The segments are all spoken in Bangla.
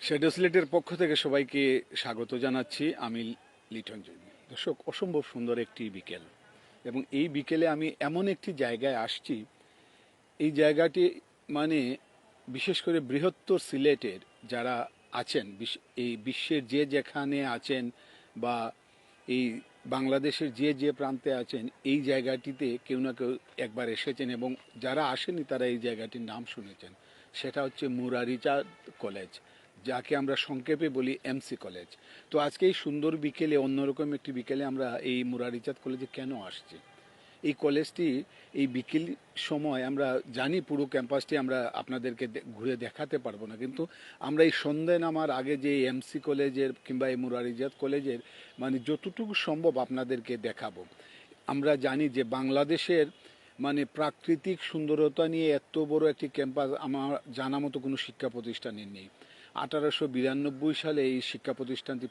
শেডো সিলেটের পক্ষ থেকে সবাইকে স্বাগত জানাচ্ছি। আমি লিটন জৈন দর্শক, অসম্ভব সুন্দর একটি বিকেল। এবং এই বিকেলে আমি এমন একটি জায়গায় আসছি। এই জায়গাটি মানে বিশেষ করে বৃহত্তর সিলেটের যারা আছেন এই বিশ্বের যে যেখানে আছেন বা এই বাংলাদেশের যে যে প্রান্তে আছেন, এই জায়গাটিতে কেউ না কেউ একবার এসেছেন এবং যারা আসেনি তারা এই জায়গাটির নাম শুনেছেন। সেটা হচ্ছে মুরারিচাঁদ কলেজ। যাকে আমরা সংক্ষেপে বলি এমসি কলেজ তো আজকে এই সুন্দর বিকেলে, অন্যরকম একটি বিকেলে আমরা এই মুরারিচাঁদ কলেজে কেন আসছি? এই কলেজটি, এই বিকেল সময় আমরা জানি পুরো ক্যাম্পাসটি আমরা আপনাদেরকে ঘুরে দেখাতে পারব না। কিন্তু আমরা এই সন্ধ্যে নামার আগে যে এমসি কলেজের কিংবা এই মুরারিজাত কলেজের মানে যতটুকু সম্ভব আপনাদেরকে দেখাবো। আমরা জানি যে বাংলাদেশের মানে প্রাকৃতিক সুন্দরতা নিয়ে এত বড় একটি ক্যাম্পাস আমার জানা মতো কোনো শিক্ষা প্রতিষ্ঠানের নেই। আঠারোশো বিরানব্বই সালে এই শিক্ষা প্রতিষ্ঠানটি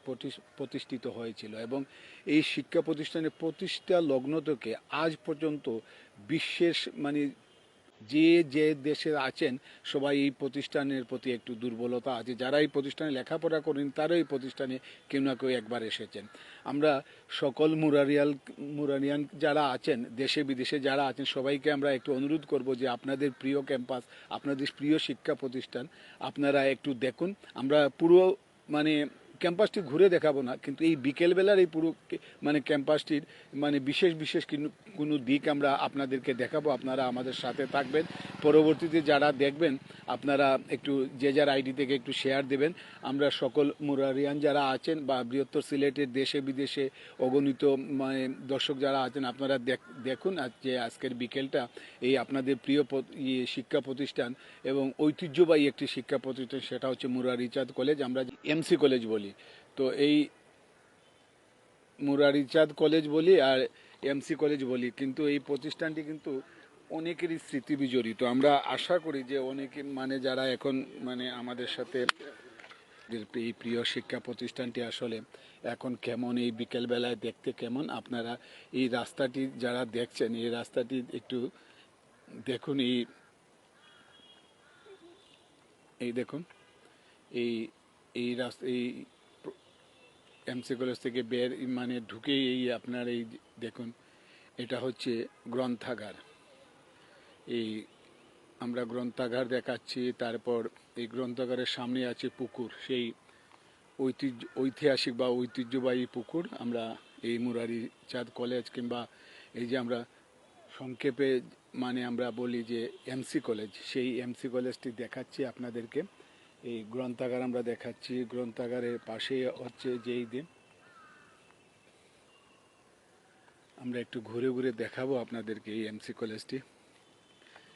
প্রতিষ্ঠিত হয়েছিল এবং এই শিক্ষা প্রতিষ্ঠানের প্রতিষ্ঠা লগ্ন থেকে আজ পর্যন্ত বিশ্বের মানে যে যে দেশে আছেন, সবাই এই প্রতিষ্ঠানের প্রতি একটু দুর্বলতা আছে। যারা এই প্রতিষ্ঠানে লেখাপড়া করেন, তারা এই প্রতিষ্ঠানে কেউ না কেউ একবার এসেছেন। আমরা সকল মুরারিয়াল, মুরারিয়ান যারা আছেন, দেশে বিদেশে যারা আছেন, সবাইকে আমরা একটু অনুরোধ করব যে আপনাদের প্রিয় ক্যাম্পাস, আপনাদের প্রিয় শিক্ষা প্রতিষ্ঠান, আপনারা একটু দেখুন। আমরা পুরো মানে ক্যাম্পাসটি ঘুরে দেখাবো না, কিন্তু এই বিকেলবেলার এই পুরো মানে ক্যাম্পাসটির মানে বিশেষ বিশেষ কিনু- দিক আমরা আপনাদেরকে দেখাবো, আপনারা আমাদের সাথে থাকবেন। পরবর্তীতে যারা দেখবেন, আপনারা একটু যে যার আইডি থেকে একটু শেয়ার দেবেন। আমরা সকল মুরারিয়ান যারা আছেন বা বৃহত্তর সিলেটের দেশে, বিদেশে অগণিত মানে দর্শক যারা আছেন, আপনারা দেখ- দেখুন যে আজকের বিকেলটা, এই আপনাদের প্রিয় ইয়ে শিক্ষা প্রতিষ্ঠান এবং ঐতিহ্যবাহী একটি শিক্ষা প্রতিষ্ঠান, সেটা হচ্ছে মুরারিচাঁদ কলেজ। আমরা এমসি কলেজ বলি তো এই মুরারিচাঁদ কলেজ বলি আর এমসি কলেজ বলি, কিন্তু এই প্রতিষ্ঠানটি কিন্তু অনেকেরই স্মৃতি বিজড়িত। আমরা আশা করি যে অনেকে মানে যারা এখন মানে আমাদের সাথে এই প্রিয় শিক্ষা প্রতিষ্ঠানটি আসলে এখন কেমন, এই বিকেলবেলায় দেখতে কেমন, আপনারা এই রাস্তাটি যারা দেখছেন, এই রাস্তাটি একটু দেখুন, এই এই দেখুন, এই এই রাস্তা, এই এমসি কলেজ থেকে বের মানে ঢুকেই এই আপনার এই দেখুন, এটা হচ্ছে গ্রন্থাগার। এই আমরা গ্রন্থাগার দেখাচ্ছি, তারপর এই গ্রন্থাগারের সামনে আছে পুকুর। সেই ঐতিহ্য, ঐতিহাসিক বা ঐতিহ্যবাহী পুকুর আমরা এই মুরারি চাঁদ কলেজ কিংবা এই যে আমরা সংক্ষেপে মানে আমরা বলি যে এমসি কলেজ সেই এমসি কলেজটি দেখাচ্ছি আপনাদেরকে। এই গ্রন্থাগার আমরা দেখাচ্ছি। গ্রন্থাগারের পাশে হচ্ছে যেই দিন। আমরা একটু ঘুরে ঘুরে দেখাবো আপনাদেরকে এই এমসি কলেজটি।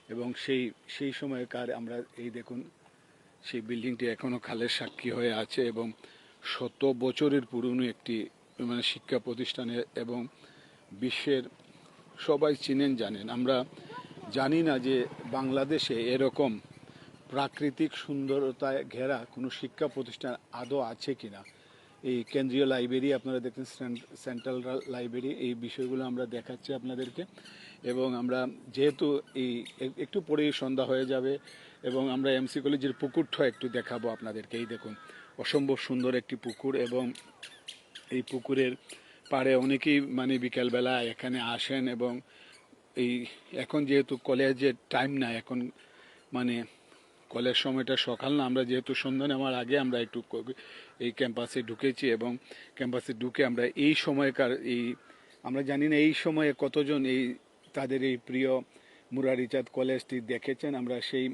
এবং সেই সেই সময়কার আমরা এই দেখুন, সেই বিল্ডিংটি এখনও খালের সাক্ষী হয়ে আছে এবং শত বছরের পুরনো একটি মানে শিক্ষা প্রতিষ্ঠানে এবং বিশ্বের সবাই চিনেন, জানেন। আমরা জানি না যে বাংলাদেশে এরকম প্রাকৃতিক সুন্দরতায় ঘেরা কোনো শিক্ষা প্রতিষ্ঠান আদৌ আছে কি না এই কেন্দ্রীয় লাইব্রেরি আপনারা দেখছেন সেন্ট্রাল লাইব্রেরি এই বিষয়গুলো আমরা দেখাচ্ছি আপনাদেরকে। এবং আমরা যেহেতু এই একটু পরেই সন্ধ্যা হয়ে যাবে, এবং আমরা এমসি কলেজের পুকুরটা একটু দেখাবো আপনাদেরকে। এই দেখুন, অসম্ভব সুন্দর একটি পুকুর, এবং এই পুকুরের পাড়ে অনেকেই মানে বিকালবেলা এখানে আসেন, এবং এই এখন যেহেতু কলেজের টাইম না, এখন মানে কলেজ সময়টা সকাল না, আমরা যেহেতু সন্ধ্যা নেওয়ার আগে আমরা একটু এই ক্যাম্পাসে ঢুকেছি এবং ক্যাম্পাসে ঢুকে আমরা এই সময়কার এই, আমরা জানি না এই সময়ে কতজন এই তাদের এই প্রিয় মুরারিচাঁদ কলেজটি দেখেছেন, আমরা সেই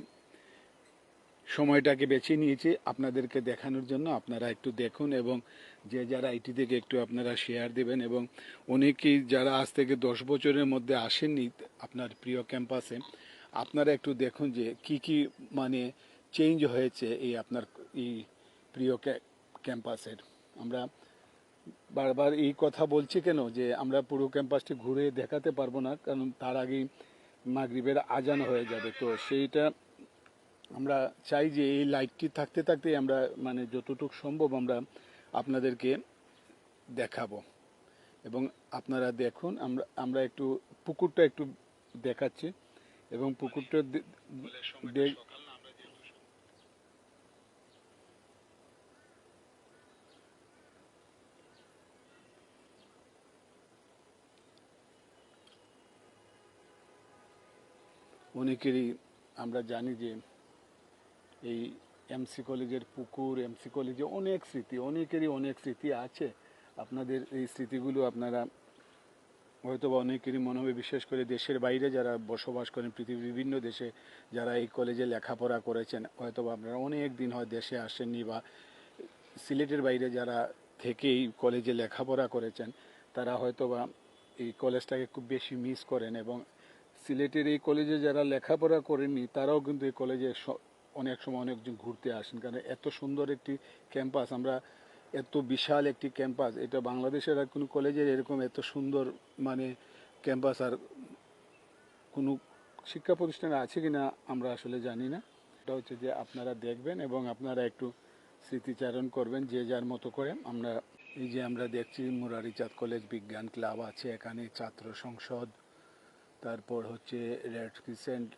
সময়টাকে বেছে নিয়েছি। আপনাদেরকে দেখানোর জন্য আপনারা একটু দেখুন এবং যে যারা আইটি থেকে একটু আপনারা শেয়ার দেবেন এবং অনেকেই যারা আজ থেকে দশ বছরের মধ্যে আসেননি আপনার প্রিয় ক্যাম্পাসে আপনারা একটু দেখুন যে কি কি মানে চেঞ্জ হয়েছে এই আপনার এই প্রিয় ক্যাম্পাসের আমরা বারবার এই কথা বলছি কেন? যে আমরা পুরো ক্যাম্পাসটি ঘুরে দেখাতে পারব না, কারণ তার আগেই মাগরিবের আজান হয়ে যাবে। তো সেইটা আমরা চাই যে এই লাইটটি থাকতে থাকতে আমরা মানে যতটুকু সম্ভব আমরা আপনাদেরকে দেখাবো। এবং আপনারা দেখুন, আমরা আমরা একটু, পুকুরটা একটু দেখাচ্ছি। এবং পুকুরটা অনেকেরই আমরা জানি যে এই এমসি কলেজের পুকুর এমসি কলেজে অনেক স্মৃতি, অনেকেরই অনেক স্মৃতি আছে। আপনাদের এই স্মৃতিগুলো আপনারা হয়তো বা অনেকেরই মনে হবে, বিশেষ করে দেশের বাইরে যারা বসবাস করেন, পৃথিবীর বিভিন্ন দেশে যারা এই কলেজে লেখাপড়া করেছেন হয়তো বা আপনারা অনেক দিন হয় দেশে আসেননি বা সিলেটের বাইরে যারা থেকে এই কলেজে লেখাপড়া করেছেন, তারা হয়তো বা এই কলেজটাকে খুব বেশি মিস করেন এবং সিলেটের এই কলেজে যারা লেখাপড়া করেননি, তারাও কিন্তু এই কলেজে অনেক সময় অনেকজন ঘুরতে আসেন, কারণ এত সুন্দর একটি ক্যাম্পাস, আমরা এত বিশাল একটি ক্যাম্পাস, এটা বাংলাদেশের আর কোনো কলেজের এরকম এত সুন্দর মানে ক্যাম্পাস আর কোনো শিক্ষা প্রতিষ্ঠানে আছে কি না আমরা আসলে জানি না। এটা হচ্ছে যে আপনারা দেখবেন এবং আপনারা একটু স্মৃতিচারণ করবেন যে যার মতো করে আমরা এই যে আমরা দেখছি মুরারিচাঁদ কলেজ বিজ্ঞান ক্লাব আছে, এখানে ছাত্র সংসদ, তারপর হচ্ছে রেড ক্রিসেন্ট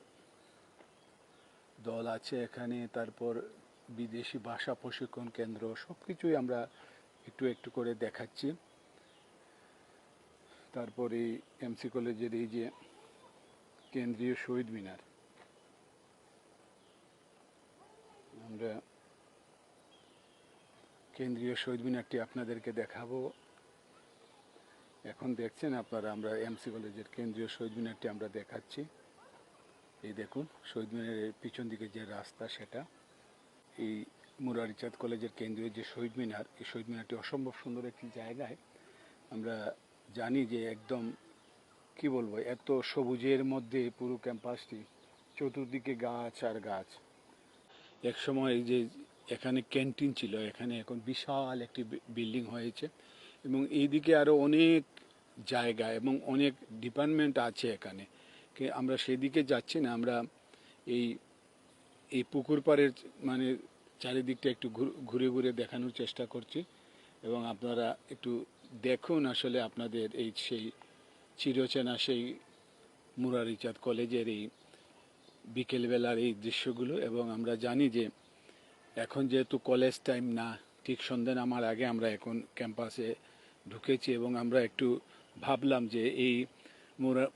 দল আছে এখানে, তারপর বিদেশি ভাষা প্রশিক্ষণ কেন্দ্র সব কিছুই আমরা একটু একটু করে দেখাচ্ছি। তারপর তারপরে এমসি কলেজের এই যে কেন্দ্রীয় শহীদ মিনার, আমরা কেন্দ্রীয় শহীদ মিনারটি আপনাদেরকে দেখাবো। এখন দেখছেন আপনারা, আমরা এমসি কলেজের কেন্দ্রীয় শহীদ মিনারটি আমরা দেখাচ্ছি। এই দেখুন শহীদ মিনারের পিছন দিকে যে রাস্তা, সেটা। এই মুরারিচাঁদ কলেজের কেন্দ্রীয় যে শহীদ মিনার এই শহীদ মিনারটি অসম্ভব সুন্দর একটি জায়গায় আমরা জানি যে একদম, কি বলব, এত সবুজের মধ্যে পুরো ক্যাম্পাসটি, চতুর্দিকে গাছ আর গাছ। এক সময় যে এখানে ক্যান্টিন ছিল, এখানে এখন বিশাল একটি বিল্ডিং হয়েছে এবং এইদিকে আরও অনেক জায়গা এবং অনেক ডিপার্টমেন্ট আছে এখানে। আমরা সেদিকে যাচ্ছি না, আমরা এই এই পুকুর পাড়ের মানে চারিদিকটা একটু ঘুরে ঘুরে দেখানোর চেষ্টা করছি এবং আপনারা একটু দেখুন আসলে আপনাদের এই সেই চিরচেনা সেই মুরারিচাঁদ কলেজের এই বিকেলবেলার এই দৃশ্যগুলো এবং আমরা জানি যে এখন যেহেতু কলেজ টাইম না, ঠিক সন্ধ্যে নামার আগে আমরা এখন ক্যাম্পাসে ঢুকেছি এবং আমরা একটু ভাবলাম যে এই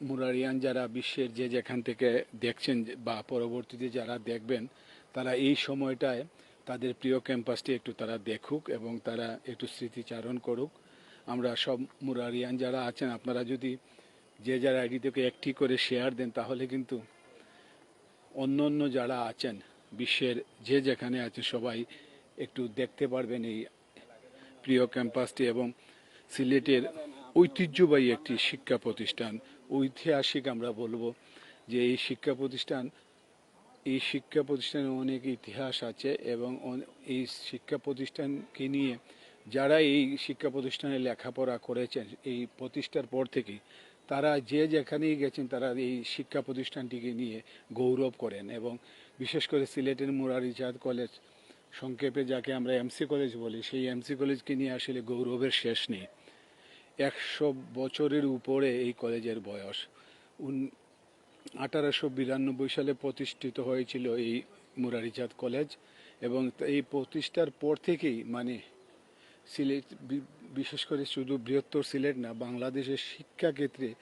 মুরারিয়ান যারা বিশ্বের যে যেখান থেকে দেখছেন বা পরবর্তীতে যারা দেখবেন, তারা এই সময়টায় তাদের প্রিয় ক্যাম্পাসটি একটু তারা দেখুক এবং তারা একটু স্মৃতিচারণ করুক। আমরা সব মুরারিয়ান যারা আছেন, আপনারা যদি যে যারা আইডি থেকে একটি করে শেয়ার দেন, তাহলে কিন্তু অন্য অন্য যারা আছেন, বিশ্বের যে যেখানে আছে সবাই একটু দেখতে পারবেন এই প্রিয় ক্যাম্পাসটি এবং সিলেটের ঐতিহ্যবাহী একটি শিক্ষা প্রতিষ্ঠান ঐতিহাসিক আমরা বলব যে এই শিক্ষা প্রতিষ্ঠান, এই শিক্ষা প্রতিষ্ঠানে অনেক ইতিহাস আছে এবং এই শিক্ষা প্রতিষ্ঠানকে নিয়ে যারা এই শিক্ষা প্রতিষ্ঠানে লেখাপড়া করেছেন, এই প্রতিষ্ঠার পর থেকেই তারা যে যেখানেই গেছেন তারা এই শিক্ষা প্রতিষ্ঠানটিকে নিয়ে গৌরব করেন এবং বিশেষ করে সিলেটের মুরারিচাঁদ কলেজ, সংক্ষেপে যাকে আমরা এমসি কলেজ বলি, সেই এমসি কলেজকে নিয়ে আসলে গৌরবের শেষ নেই। একশো বছরের উপরে এই কলেজের বয়স। উন- আঠারোশো বিরানব্বই সালে প্রতিষ্ঠিত হয়েছিল এই মুরারিচাঁদ কলেজ এবং এই প্রতিষ্ঠার পর থেকেই মানে সিলেট বিশেষ করে শুধু বৃহত্তর সিলেট না, বাংলাদেশের শিক্ষাক্ষেত্রে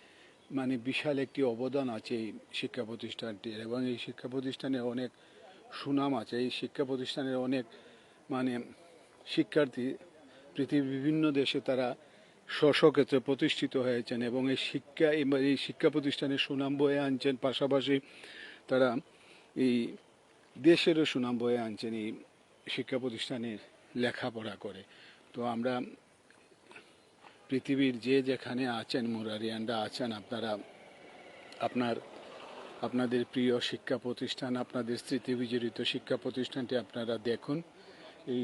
মানে বিশাল একটি অবদান আছে এই শিক্ষা প্রতিষ্ঠানটির এবং এই শিক্ষা প্রতিষ্ঠানে অনেক সুনাম আছে। এই শিক্ষা প্রতিষ্ঠানের অনেক মানে শিক্ষার্থী পৃথিবীর বিভিন্ন দেশে তারা স্ব স্ব ক্ষেত্রে প্রতিষ্ঠিত হয়েছেন এবং এই শিক্ষা এই শিক্ষা প্রতিষ্ঠানের সুনাম বয়ে আনছেন। পাশাপাশি তারা এই দেশেরও সুনাম বয়ে আনছেন এই শিক্ষা প্রতিষ্ঠানের লেখাপড়া করে। তো আমরা পৃথিবীর যে যেখানে আছেন, মুরারিয়ানরা আছেন, আপনারা, আপনার, আপনাদের প্রিয় শিক্ষা প্রতিষ্ঠান, আপনাদের স্মৃতি বিজড়িত শিক্ষা প্রতিষ্ঠানটি আপনারা দেখুন। এই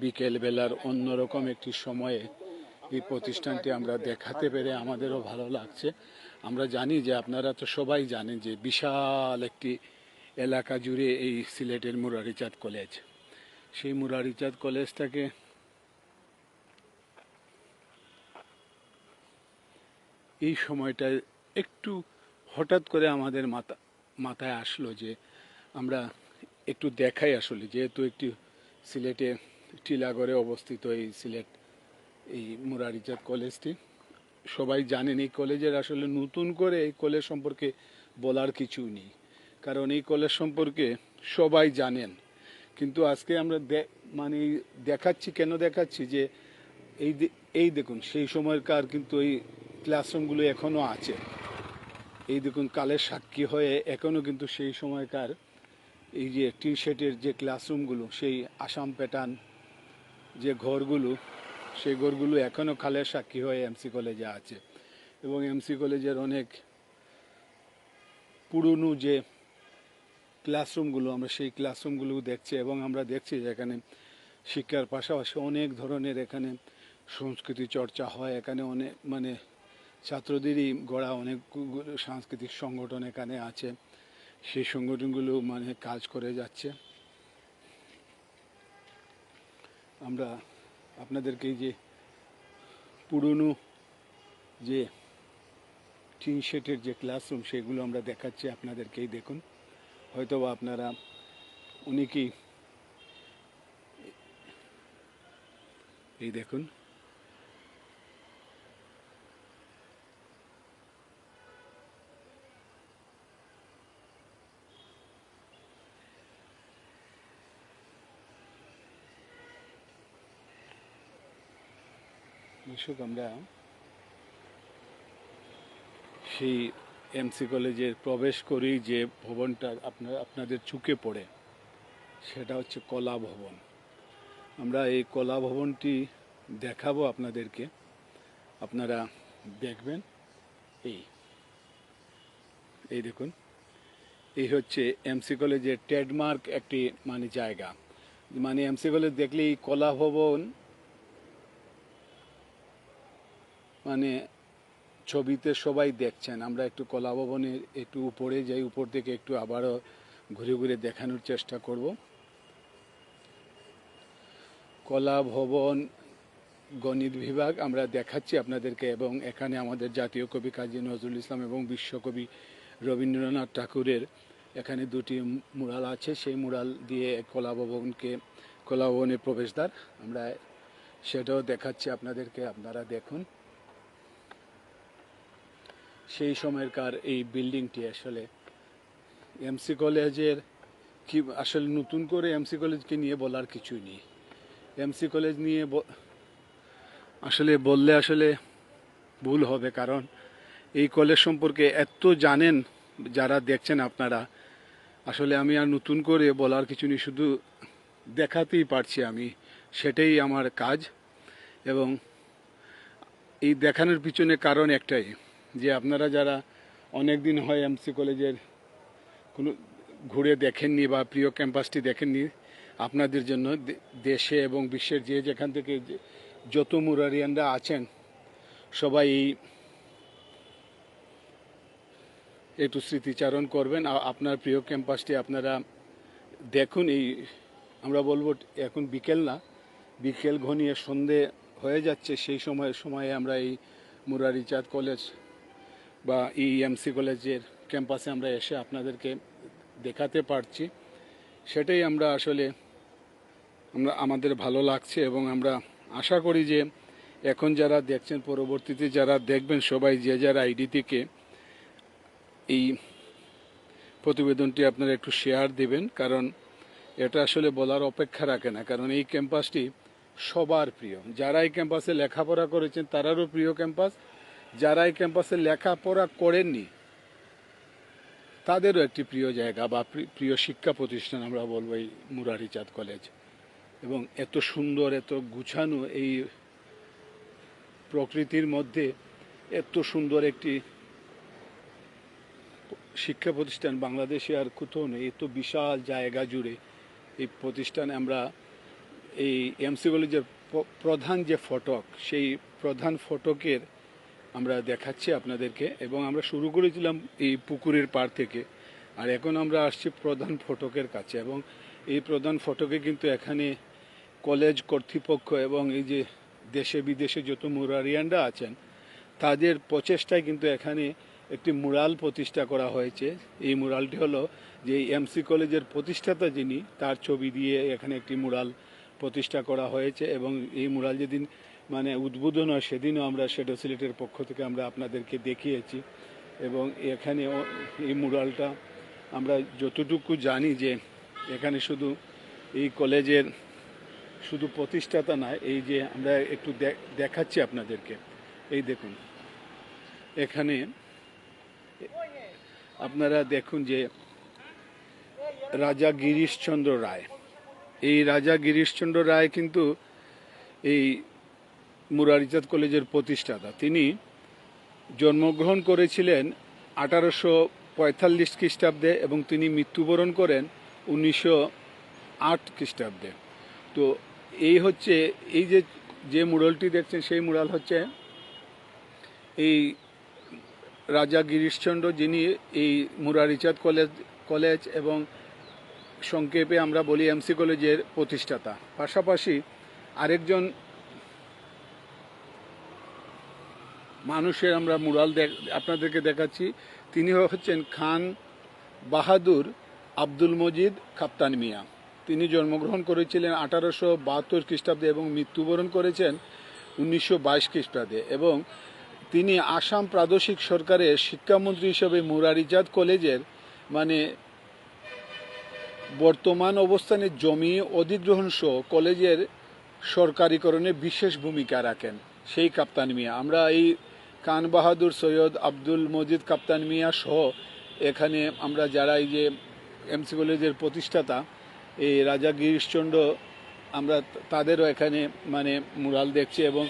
বিকেলবেলার অন্যরকম একটি সময়ে এই প্রতিষ্ঠানটি আমরা দেখাতে পেরে আমাদেরও ভালো লাগছে। আমরা জানি যে আপনারা তো সবাই জানেন যে বিশাল একটি এলাকা জুড়ে এই সিলেটের মুরারিচাঁদ কলেজ। সেই মুরারিচাঁদ কলেজটাকে এই সময়টায় একটু হঠাৎ করে আমাদের মাথা, মাথায় আসলো যে আমরা একটু দেখাই আসলে, যেহেতু একটি সিলেটে টিলাগড়ে অবস্থিত এই সিলেট এই মুরারিচাঁদ কলেজটি। সবাই জানেন এই কলেজের আসলে নতুন করে এই কলেজ সম্পর্কে বলার কিছু নেই। কারণ এই কলেজ সম্পর্কে সবাই জানেন। কিন্তু আজকে আমরা মানে দেখাচ্ছি, কেন দেখাচ্ছি যে এই এই দেখুন, সেই সময়কার কিন্তু এই ক্লাসরুমগুলো এখনও আছে। এই দেখুন, কালের সাক্ষী হয়ে এখনও কিন্তু সেই সময়কার এই যে টি যে ক্লাসরুমগুলো সেই আসাম প্যাটার্ন যে ঘরগুলো সেই ঘরগুলো এখনও খালের সাক্ষী হয়ে এমসি কলেজে আছে। এবং এমসি কলেজের অনেক পুরনো যে ক্লাসরুমগুলো আমরা সেই ক্লাসরুমগুলো দেখছি এবং আমরা দেখছি যে এখানে শিক্ষার পাশাপাশি অনেক ধরনের এখানে সংস্কৃতি চর্চা হয়। এখানে অনেক মানে ছাত্রদেরই গড়া অনেকগুলো সাংস্কৃতিক সংগঠন এখানে আছে। সেই সংগঠনগুলো মানে কাজ করে যাচ্ছে। আমরা আপনাদেরকে এই যে পুরনো যে টিন শেটের যে ক্লাসরুম, সেগুলো আমরা দেখাচ্ছি আপনাদেরকেই দেখুন। হয়তো আপনারা অনেকেই এই দেখুন দর্শক আমরা সেই এমসি কলেজের প্রবেশ করেই যে ভবনটা আপনার, আপনাদের চুকে পড়ে, সেটা হচ্ছে কলা ভবন। আমরা এই কলা ভবনটি দেখাবো আপনাদেরকে। আপনারা দেখবেন, এই এই দেখুন, এই হচ্ছে এমসি কলেজের ট্রেডমার্ক একটি মানে জায়গা। মানে এমসি কলেজ দেখলেই কলা ভবন মানে ছবিতে সবাই দেখছেন। আমরা একটু কলা ভবনের একটু উপরে যাই, উপর থেকে একটু আবারও ঘুরে ঘুরে দেখানোর চেষ্টা করব। কলা ভবন গণিত বিভাগ আমরা দেখাচ্ছি আপনাদেরকে এবং এখানে আমাদের জাতীয় কবি কাজী নজরুল ইসলাম এবং বিশ্বকবি রবীন্দ্রনাথ ঠাকুরের এখানে দুটি মুরাল আছে। সেই মুরাল দিয়ে কলা ভবনকে কলা ভবনের প্রবেশদ্বার। আমরা সেটাও দেখাচ্ছি আপনাদেরকে, আপনারা দেখুন। সেই সময়কার এই বিল্ডিংটি আসলে? এমসি কলেজের কি, আসলে নতুন করে এমসি কলেজকে নিয়ে বলার কিছুই নেই। এমসি কলেজ নিয়ে আসলে বললে আসলে ভুল হবে, কারণ এই কলেজ সম্পর্কে এত জানেন যারা দেখছেন আপনারা, আসলে আমি আর নতুন করে বলার কিছু নেই, শুধু দেখাতেই পারছি আমি, সেটাই আমার কাজ। এবং এই দেখানোর পিছনে কারণ একটাই। যে আপনারা যারা অনেক দিন হয় এমসি কলেজের কোনো ঘুরে দেখেননি বা প্রিয় ক্যাম্পাসটি দেখেননি, আপনাদের জন্য দেশে এবং বিশ্বের যে যেখান থেকে যত মুরারিয়ানরা আছেন, সবাই এই একটু স্মৃতিচারণ করবেন। আপনার প্রিয় ক্যাম্পাসটি আপনারা দেখুন, এই আমরা বলব এখন বিকেল না, বিকেল ঘনিয়ে সন্ধে হয়ে যাচ্ছে, সেই সময়, সময়ে আমরা এই মুরারিচাঁদ কলেজ বা ইএমসি কলেজের ক্যাম্পাসে আমরা এসে আপনাদেরকে দেখাতে পারছি। সেটাই আমরা আসলে আমরা, আমাদের ভালো লাগছে এবং আমরা আশা করি যে এখন যারা দেখছেন, পরবর্তীতে যারা দেখবেন, সবাই যে যার আইডি থেকে এই প্রতিবেদনটি আপনারা একটু শেয়ার দিবেন, কারণ এটা আসলে বলার অপেক্ষা রাখে না, কারণ এই ক্যাম্পাসটি সবার প্রিয়। যারা এই ক্যাম্পাসে লেখাপড়া করেছেন, তারারও প্রিয় ক্যাম্পাস। যারা এই ক্যাম্পাসে লেখাপড়া করেননি, তাদেরও একটি প্রিয় জায়গা বা প্রিয় শিক্ষা প্রতিষ্ঠান আমরা বলব এই মুরারিচাঁদ কলেজ। এবং এত সুন্দর, এত গুছানো এই প্রকৃতির মধ্যে এত সুন্দর একটি শিক্ষা প্রতিষ্ঠান বাংলাদেশে আর কোথাও নেই। এত বিশাল জায়গা জুড়ে এই প্রতিষ্ঠানে আমরা এই এমসি কলেজের প্রধান যে ফটক, সেই প্রধান ফটকের আমরা দেখাচ্ছি আপনাদেরকে এবং আমরা শুরু করেছিলাম এই পুকুরের পার থেকে। আর এখন আমরা আসছি প্রধান ফটকের কাছে এবং এই প্রধান ফটকে কিন্তু এখানে কলেজ কর্তৃপক্ষ এবং এই যে দেশে বিদেশে যত মুরারিয়ানরা আছেন, তাদের প্রচেষ্টায় কিন্তু এখানে একটি মুরাল প্রতিষ্ঠা করা হয়েছে। এই মুরালটি হলো যে এমসি কলেজের প্রতিষ্ঠাতা যিনি, তার ছবি দিয়ে এখানে একটি মুরাল প্রতিষ্ঠা করা হয়েছে এবং এই মুরাল যেদিন মানে উদ্বোধন হয়, সেদিনও আমরা শেডো সিলেটের পক্ষ থেকে আমরা আপনাদেরকে দেখিয়েছি এবং এখানে এই মুরালটা আমরা যতটুকু জানি যে এখানে শুধু এই কলেজের শুধু প্রতিষ্ঠাতা নয়, এই যে আমরা একটু দেখাচ্ছি আপনাদেরকে। এই দেখুন, এখানে আপনারা দেখুন যে রাজা গিরিশচন্দ্র রায়, এই রাজা গিরিশচন্দ্র রায় কিন্তু এই মুরারিচাঁদ কলেজের প্রতিষ্ঠাতা। তিনি জন্মগ্রহণ করেছিলেন আঠারোশো পঁয়তাল্লিশ খ্রিস্টাব্দে এবং তিনি মৃত্যুবরণ করেন উনিশশো আট খ্রিস্টাব্দে। তো এই হচ্ছে, এই যে যে মুরালটি দেখছেন, সেই মুরাল হচ্ছে এই রাজা গিরিশচন্দ্র, যিনি এই মুরারিচাঁদ কলেজ কলেজ এবং সংক্ষেপে আমরা বলি এমসি কলেজের প্রতিষ্ঠাতা। পাশাপাশি আরেকজন মানুষের আমরা মুরাল আপনাদেরকে দেখাচ্ছি। তিনি হচ্ছেন খান বাহাদুর আব্দুল মজিদ কাপ্তান মিয়া। তিনি জন্মগ্রহণ করেছিলেন আঠারোশো বাহাত্তর খ্রিস্টাব্দে এবং মৃত্যুবরণ করেছেন উনিশশো বাইশ খ্রিস্টাব্দে এবং তিনি আসাম প্রাদেশিক সরকারের শিক্ষামন্ত্রী হিসেবে মুরারিজাদ কলেজের মানে বর্তমান অবস্থানে জমি অধিগ্রহণ সহ কলেজের সরকারিকরণে বিশেষ ভূমিকা রাখেন সেই কাপ্তান মিয়া। আমরা এই খান বাহাদুর সৈয়দ আব্দুল মজিদ, কাপ্তান মিয়া সহ এখানে আমরা যারা এই যে এমসি কলেজের প্রতিষ্ঠাতা, এই রাজা গিরিশচন্দ্র, আমরা তাদেরও এখানে মানে মুরাল দেখছি এবং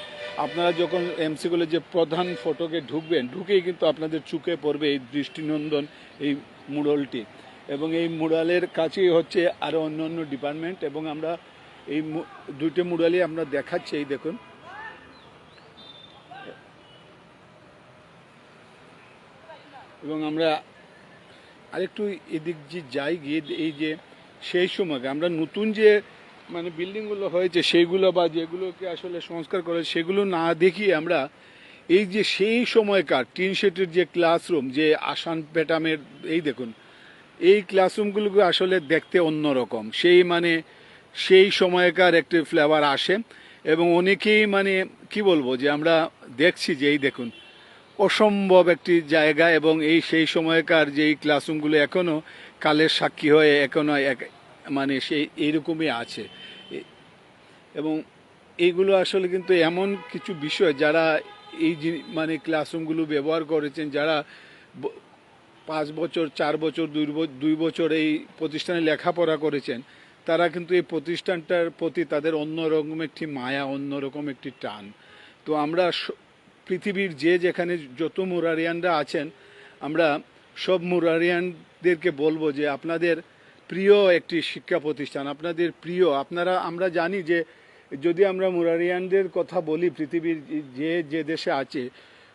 আপনারা যখন এমসি কলেজের প্রধান ফটকে ঢুকবেন, ঢুকেই কিন্তু আপনাদের চুকে পড়বে এই দৃষ্টিনন্দন, এই মুরলটি। এবং এই মুরালের কাছেই হচ্ছে আরও অন্য অন্য ডিপার্টমেন্ট এবং আমরা এই দুইটি মুরালই আমরা দেখাচ্ছি, এই দেখুন। এবং আমরা আরেকটু এদিক যে যাই গিয়ে এই যে সেই সময় আমরা নতুন যে মানে বিল্ডিংগুলো হয়েছে, সেইগুলো বা যেগুলোকে আসলে সংস্কার করে সেগুলো না দেখিয়ে আমরা এই যে সেই সময়কার টিন শেটের যে ক্লাসরুম যে আসান প্যাটামের এই দেখুন, এই ক্লাসরুমগুলোকে আসলে দেখতে অন্যরকম। সেই মানে সেই সময়কার একটি ফ্লেভার আসে এবং অনেকেই মানে কি বলব যে আমরা দেখছি যে এই দেখুন অসম্ভব একটি জায়গা এবং এই সেই সময়কার যে এই ক্লাসরুমগুলো এখনও কালের সাক্ষী হয়ে এখনও এক মানে সেই এইরকমই আছে। এবং এইগুলো আসলে কিন্তু এমন কিছু বিষয় যারা এই মানে ক্লাসরুমগুলো ব্যবহার করেছেন, যারা পাঁচ বছর, চার বছর, দুই বছর এই প্রতিষ্ঠানে লেখাপড়া করেছেন, তারা কিন্তু এই প্রতিষ্ঠানটার প্রতি তাদের অন্যরকম একটি মায়া, অন্যরকম একটি টান। তো আমরা পৃথিবীর যে যেখানে যত মুরারিয়ানরা আছেন, আমরা সব মুরারিয়ানদেরকে বলব যে আপনাদের প্রিয় একটি শিক্ষা প্রতিষ্ঠান, আপনাদের প্রিয়, আপনারা, আমরা জানি যে যদি আমরা মুরারিয়ানদের কথা বলি, পৃথিবীর যে যে দেশে আছে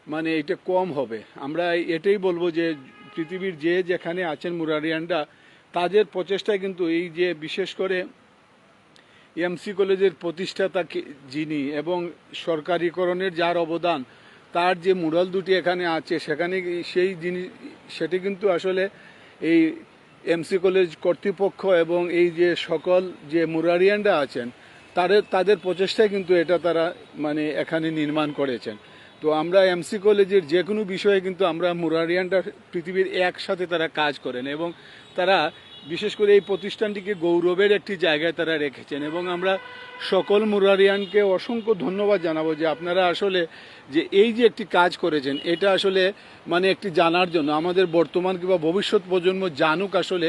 মানে এটা কম হবে। আমরা এটাই বলব যে পৃথিবীর যে যেখানে আছেন মুরারিয়ানরা, তাদের প্রচেষ্টায় কিন্তু এই যে বিশেষ করে এমসি কলেজের প্রতিষ্ঠাতা যিনি এবং সরকারিকরণের যার অবদান তার যে মুরাল দুটি এখানে আছে, সেখানে সেই জিনিস, সেটি কিন্তু আসলে এই এমসি কলেজ কর্তৃপক্ষ এবং এই যে সকল যে মুরারিয়ানরা আছেন, তাদের তাদের প্রচেষ্টায় কিন্তু এটা তারা মানে এখানে নির্মাণ করেছেন। তো আমরা এমসি কলেজের যে কোনো বিষয়ে কিন্তু আমরা মুরারিয়ানরা পৃথিবীর একসাথে তারা কাজ করেন এবং তারা বিশেষ করে এই প্রতিষ্ঠানটিকে গৌরবের একটি জায়গায় তারা রেখেছেন এবং আমরা সকল মুরারিয়ানকে অসংখ্য ধন্যবাদ জানাব যে আপনারা আসলে যে এই যে একটি কাজ করেছেন, এটা আসলে মানে একটি জানার জন্য। আমাদের বর্তমান কিংবা ভবিষ্যৎ প্রজন্ম জানুক আসলে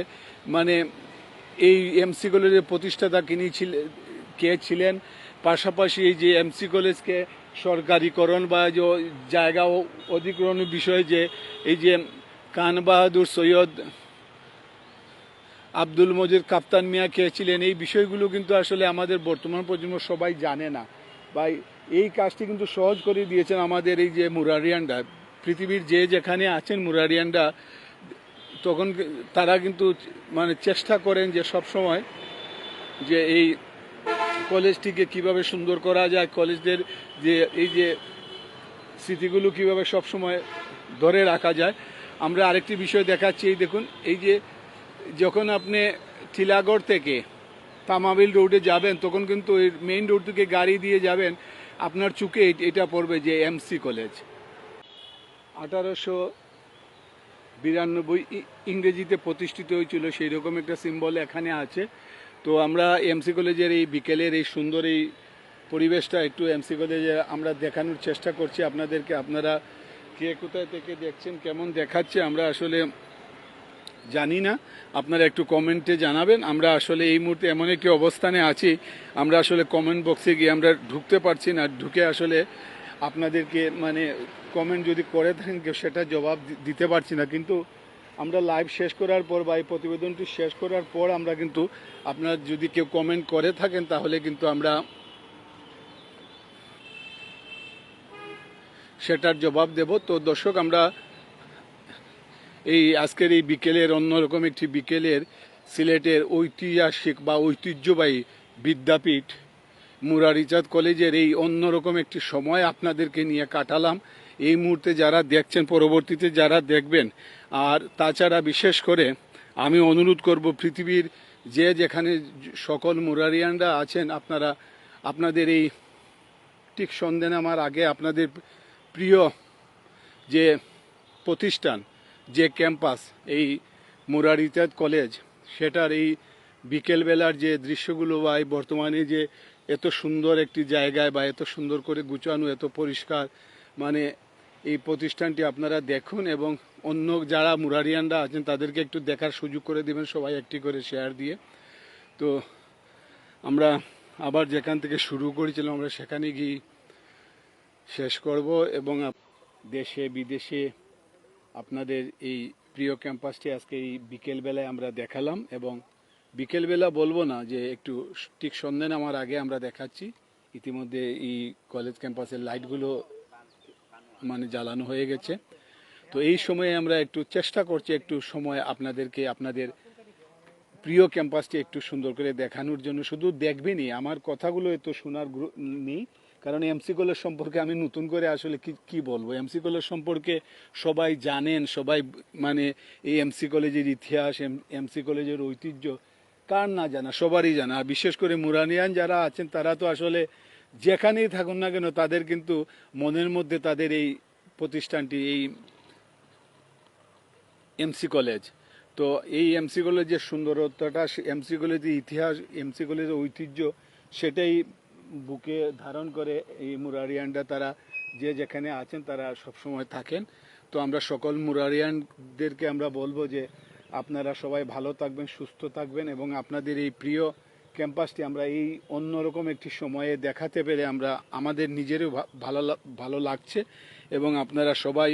মানে এই এমসি কলেজের প্রতিষ্ঠাতা কিনি ছিলেন কে ছিলেন, পাশাপাশি এই যে এমসি কলেজকে সরকারিকরণ বা যে জায়গা অধিগ্রহণের বিষয়ে যে এই যে কান বাহাদুর সৈয়দ আব্দুল মজিদ কাপ্তান মিয়া কে ছিলেন এই বিষয়গুলো কিন্তু আসলে আমাদের বর্তমান প্রজন্ম সবাই জানে না। বা এই কাজটি কিন্তু সহজ করে দিয়েছেন আমাদের এই যে মুরারিয়ানরা। পৃথিবীর যে যেখানে আছেন মুরারিয়ানরা, তখন তারা কিন্তু মানে চেষ্টা করেন যে সব সময় যে এই কলেজটিকে কীভাবে সুন্দর করা যায়, কলেজদের যে এই যে স্মৃতিগুলো কীভাবে সব সময় ধরে রাখা যায়। আমরা আরেকটি বিষয় দেখাচ্ছি, এই দেখুন, এই যে যখন আপনি টিলাগড় থেকে তামাবিল রোডে যাবেন, তখন কিন্তু এই মেইন রোড থেকে গাড়ি দিয়ে যাবেন, আপনার চুকে এটা পড়বে যে এমসি কলেজ আঠারোশো বিরানব্বই ইংরেজিতে প্রতিষ্ঠিত হয়েছিল সেই রকম একটা সিম্বল এখানে আছে। তো আমরা এমসি কলেজের এই বিকেলের এই সুন্দর এই পরিবেশটা একটু এমসি কলেজে আমরা দেখানোর চেষ্টা করছি। আপনাদেরকে আপনারা কে কোথায় থেকে দেখছেন, কেমন দেখাচ্ছে, আমরা আসলে জানি না। আপনারা একটু কমেন্টে জানাবেন। আমরা আসলে এই মুহূর্তে এমন একটি অবস্থানে আছি, আমরা আসলে কমেন্ট বক্সে গিয়ে আমরা ঢুকতে পারছি না। ঢুকে আসলে আপনাদেরকে মানে কমেন্ট যদি করে থাকেন, কেউ সেটা জবাব দিতে পারছি না। কিন্তু আমরা লাইভ শেষ করার পর বা এই প্রতিবেদনটি শেষ করার পর আমরা কিন্তু আপনারা যদি কেউ কমেন্ট করে থাকেন, তাহলে কিন্তু আমরা সেটার জবাব দেব। তো দর্শক, আমরা এই আজকের এই বিকেলের অন্যরকম একটি বিকেলের সিলেটের ঐতিহাসিক বা ঐতিহ্যবাহী বিদ্যাপীঠ মুরারিচাঁদ কলেজের এই অন্যরকম একটি সময় আপনাদেরকে নিয়ে কাটালাম। এই মুহূর্তে যারা দেখছেন, পরবর্তীতে যারা দেখবেন, আর তাছাড়া বিশেষ করে আমি অনুরোধ করব পৃথিবীর যে যেখানে সকল মুরারিয়ানরা আছেন, আপনারা আপনাদের এই ঠিক সন্ধে নামার আগে আপনাদের প্রিয় যে প্রতিষ্ঠান যে ক্যাম্পাস, এই মুরারিচাঁদ কলেজ, সেটার এই বিকেলবেলার যে দৃশ্যগুলো বা এই বর্তমানে যে এত সুন্দর একটি জায়গায় বা এত সুন্দর করে গুছানো, এত পরিষ্কার মানে এই প্রতিষ্ঠানটি আপনারা দেখুন এবং অন্য যারা মুরারিয়ানরা আছেন তাদেরকে একটু দেখার সুযোগ করে দেবেন, সবাই একটি করে শেয়ার দিয়ে। তো আমরা আবার যেখান থেকে শুরু করেছিলাম, আমরা সেখানে গিয়ে শেষ করব এবং দেশে, বিদেশে আপনাদের এই প্রিয় ক্যাম্পাসটি আজকে এই বিকেলবেলায় আমরা দেখালাম এবং বিকেলবেলা বলব না যে একটু ঠিক সন্ধ্যে নামার আগে আমরা দেখাচ্ছি। ইতিমধ্যে এই কলেজ ক্যাম্পাসের লাইটগুলো মানে জ্বালানো হয়ে গেছে। তো এই সময়ে আমরা একটু চেষ্টা করছি একটু সময় আপনাদেরকে, আপনাদের প্রিয় ক্যাম্পাসটি একটু সুন্দর করে দেখানোর জন্য। শুধু দেখবেনই, আমার কথাগুলো এত শোনার নেই। কারণ এমসি কলেজ সম্পর্কে আমি নতুন করে আসলে কি কি বলব? এমসি কলেজ সম্পর্কে সবাই জানেন, সবাই মানে এই এমসি কলেজের ইতিহাস এমসি কলেজের ঐতিহ্য, কার না জানা, সবারই জানা। আর বিশেষ করে মুরানিয়ান যারা আছেন, তারা তো আসলে যেখানেই থাকুন না কেন, তাদের কিন্তু মনের মধ্যে তাদের এই প্রতিষ্ঠানটি, এই এমসি কলেজ তো এই এমসি কলেজের সুন্দরতাটা এমসি কলেজের ইতিহাস এমসি কলেজের ঐতিহ্য, সেটাই বুকে ধারণ করে এই মুরারিয়ানরা তারা, যে যেখানে আছেন তারা সবসময় থাকেন। তো আমরা সকল মুরারিয়ানদেরকে আমরা বলব যে আপনারা সবাই ভালো থাকবেন, সুস্থ থাকবেন এবং আপনাদের এই প্রিয় ক্যাম্পাসটি আমরা এই অন্যরকম একটি সময়ে দেখাতে পেরে আমরা আমাদের নিজেরও ভালো ভালো লাগছে এবং আপনারা সবাই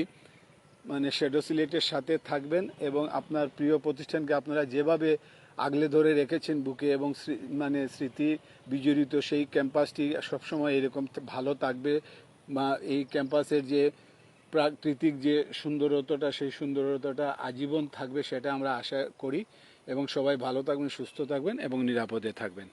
মানে শ্যাডো সিলেটের সাথে থাকবেন এবং আপনার প্রিয় প্রতিষ্ঠানকে আপনারা যেভাবে আগলে ধরে রেখেছেন বুকে এবং মানে স্মৃতি বিজড়িত সেই ক্যাম্পাসটি সবসময় এরকম ভালো থাকবে। বা এই ক্যাম্পাসের যে প্রাকৃতিক যে সুন্দরতাটা, সেই সুন্দরতাটা আজীবন থাকবে সেটা আমরা আশা করি। এবং সবাই ভালো থাকবেন, সুস্থ থাকবেন এবং নিরাপদে থাকবেন।